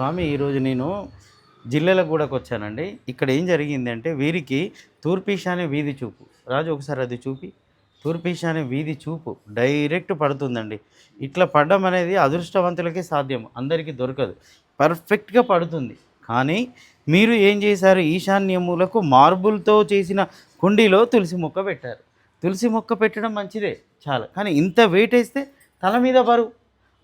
స్వామి ఈరోజు నేను జిల్లెలగూడకు వచ్చానండి. ఇక్కడ ఏం జరిగిందంటే వీరికి తూర్పీశానే వీధి చూపు. రాజు ఒకసారి అది చూపి. తూర్పీశానే వీధి చూపు. డైరెక్ట్ పడుతుందండి. ఇట్లా పడడం అనేది అదృష్టవంతులకే సాధ్యం. అందరికీ దొరకదు. పర్ఫెక్ట్గా పడుతుంది. కానీ మీరు ఏం చేశారు? ఈశాన్యములకు మార్బుల్తో చేసిన కుండీలో తులసి మొక్క పెట్టారు. తులసి మొక్క పెట్టడం మంచిదే చాలా. కానీ ఇంత వెయిట్ వేస్తే తల మీద బరువు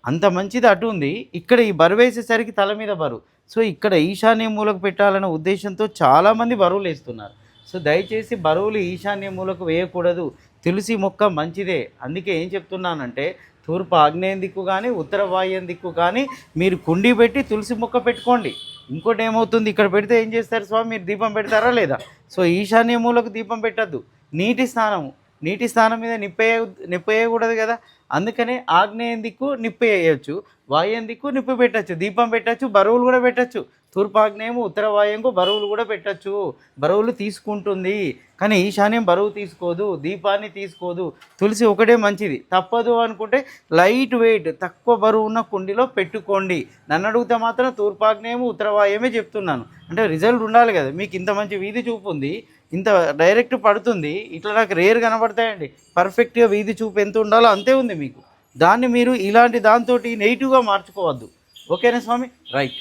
అంత మంచిది అటు ఉంది. ఇక్కడ ఈ బరువు వేసేసరికి తల మీద బరువు. సో ఇక్కడ ఈశాన్య మూలకు పెట్టాలనే ఉద్దేశంతో చాలామంది బరువులు వేస్తున్నారు. సో దయచేసి బరువులు ఈశాన్య మూలకు వేయకూడదు. తులసి మొక్క మంచిదే. అందుకే ఏం చెప్తున్నానంటే తూర్పు ఆగ్నేయం దిక్కు కానీ ఉత్తర వాయుం దిక్కు కానీ మీరు కుండీ పెట్టి తులసి మొక్క పెట్టుకోండి. ఇంకోటి ఏమవుతుంది? ఇక్కడ పెడితే ఏం చేస్తారు స్వామి? మీరు దీపం పెడతారా లేదా? సో ఈశాన్య మూలకు దీపం పెట్టద్దు. నీటి స్నానము. నీటి స్థానం మీద నిప్పేయ నిప్పేయకూడదు కదా. అందుకనే ఆగ్నేయం దిక్కు నిప్పేయచ్చు వాయుం దిక్కు నిప్పు పెట్టచ్చు దీపం పెట్టచ్చు బరువులు కూడా పెట్టచ్చు. తూర్పాగ్నేయము ఉత్తర వాయుంకు బరువులు కూడా పెట్టచ్చు. బరువులు తీసుకుంటుంది. కానీ ఈశాన్యం బరువు తీసుకోదు దీపాన్ని తీసుకోదు. తులసి ఒకటే మంచిది. తప్పదు అనుకుంటే లైట్ వెయిట్ తక్కువ బరువు ఉన్న కుండీలో పెట్టుకోండి. నన్ను అడిగితే మాత్రం తూర్పాగ్నేయము ఉత్తర వాయుమే చెప్తున్నాను. అంటే రిజల్ట్ ఉండాలి కదా. మీకు ఇంత మంచి వీధి చూపు ఉంది ఇంత డైరెక్ట్ పడుతుంది. ఇట్లా నాకు రేర్ కనబడతాయండి. పర్ఫెక్ట్గా వీధి చూపు ఎంత ఉండాలో అంతే ఉంది మీకు. దాన్ని మీరు ఇలాంటి దాంతో నెగిటివ్గా మార్చుకోవద్దు. ఓకేనా స్వామి? రైట్